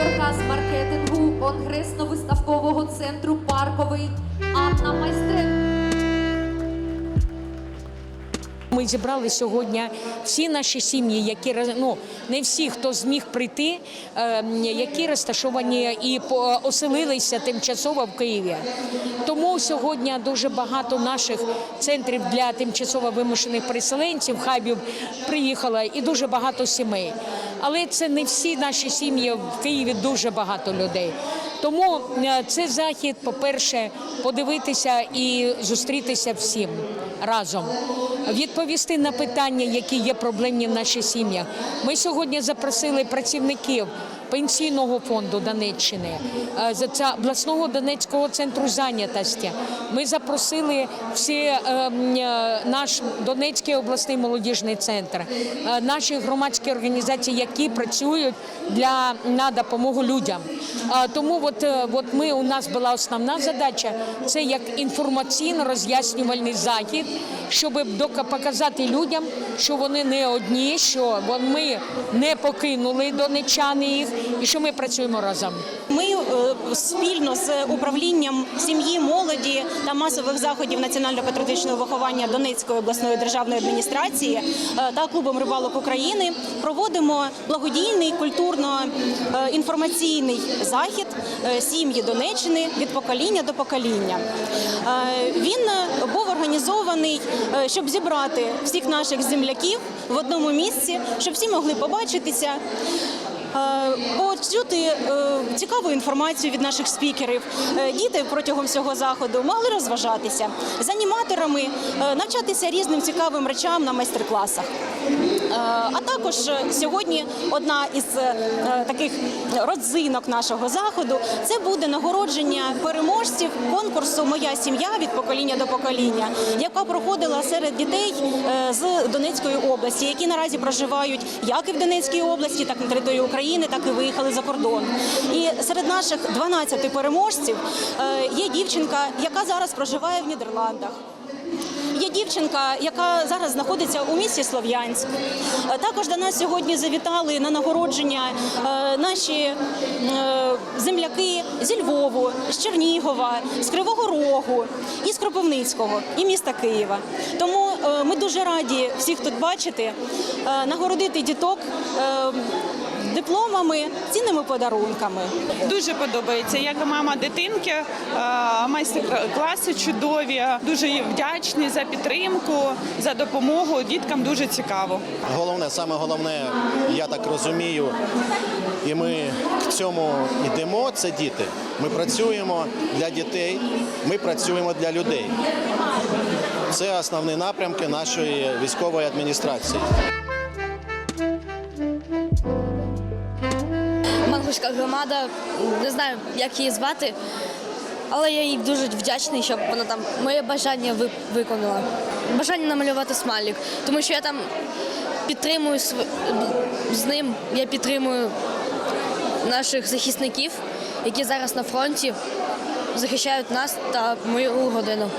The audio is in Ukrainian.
директорка з маркетингу Конгресно-виставкового центру Парковий Анна Майстер. Ми зібрали сьогодні всі наші сім'ї, які ну, не всі, хто зміг прийти, е, які розташовані і оселилися тимчасово в Києві. Тому сьогодні дуже багато наших центрів для тимчасово вимушених переселенців, хабів приїхало, і дуже багато сімей. Але це не всі наші сім'ї в Києві дуже багато людей. Тому е, це захід, по-перше, подивитися і зустрітися всім разом, відповісти на питання, які є проблемні в наших сім'ях. Ми сьогодні запросили працівників. Пенсійного фонду Донеччини, е, обласного Донецького центру зайнятості. Ми запросили всі е, наш Донецький обласний молодіжний центр, наші громадські організації, які працюють для на допомогу людям. Тому от, е, от ми у нас була основна задача це як інформаційно роз'яснювальний захід, щоб показати людям, що вони не одні, що ми не покинули донечани їх, і що ми працюємо разом. Ми е, спільно з управлінням сім'ї, молоді та масових заходів національно-патріотичного виховання Донецької обласної державної адміністрації е, та клубом рибалок України проводимо благодійний культурно-інформаційний захід е, сім'ї Донеччини від покоління до покоління. Е, Він е, був організований, щоб зібрати всіх наших земляків в одному місці, щоб всі могли побачитися. Почути е, цікаву інформацію від наших спікерів. Е, Діти протягом всього заходу могли розважатися з аніматорами, е, навчатися різним цікавим речам на майстер-класах. А також сьогодні одна із таких родзинок нашого заходу це буде нагородження переможців конкурсу Моя сім'я від покоління до покоління, яка проходила серед дітей з Донецької області, які наразі проживають як і в Донецькій області, так і на території України, так і виїхали за кордон. І серед наших 12 переможців е, є дівчинка, яка зараз проживає в Нідерландах. Є дівчинка, яка зараз знаходиться у місті Слов'янськ. Е, Також до нас сьогодні завітали на нагородження е, наші земляки зі Львову, з Чернігова, з Кривого Рогу, і з Кропивницького, і міста Києва. Тому ми дуже раді всіх тут бачити, нагородити діток. Дипломами, цінними подарунками. Дуже подобається. Як мама дитинки, е, майстер-класи чудові. Дуже вдячні за підтримку, за допомогу. Діткам дуже цікаво. Головне, саме головне, я так розумію, і ми к цьому йдемо. Це діти. Ми працюємо для дітей, ми працюємо для людей. Це основні напрямки нашої військової адміністрації. Липуська громада, не знаю, як її звати, але я їй дуже вдячний, щоб вона там моє бажання виконала. Бажання намалювати смайлик, тому що я там підтримую з ним, я підтримую наших захисників, які зараз на фронті захищають нас та мою годину.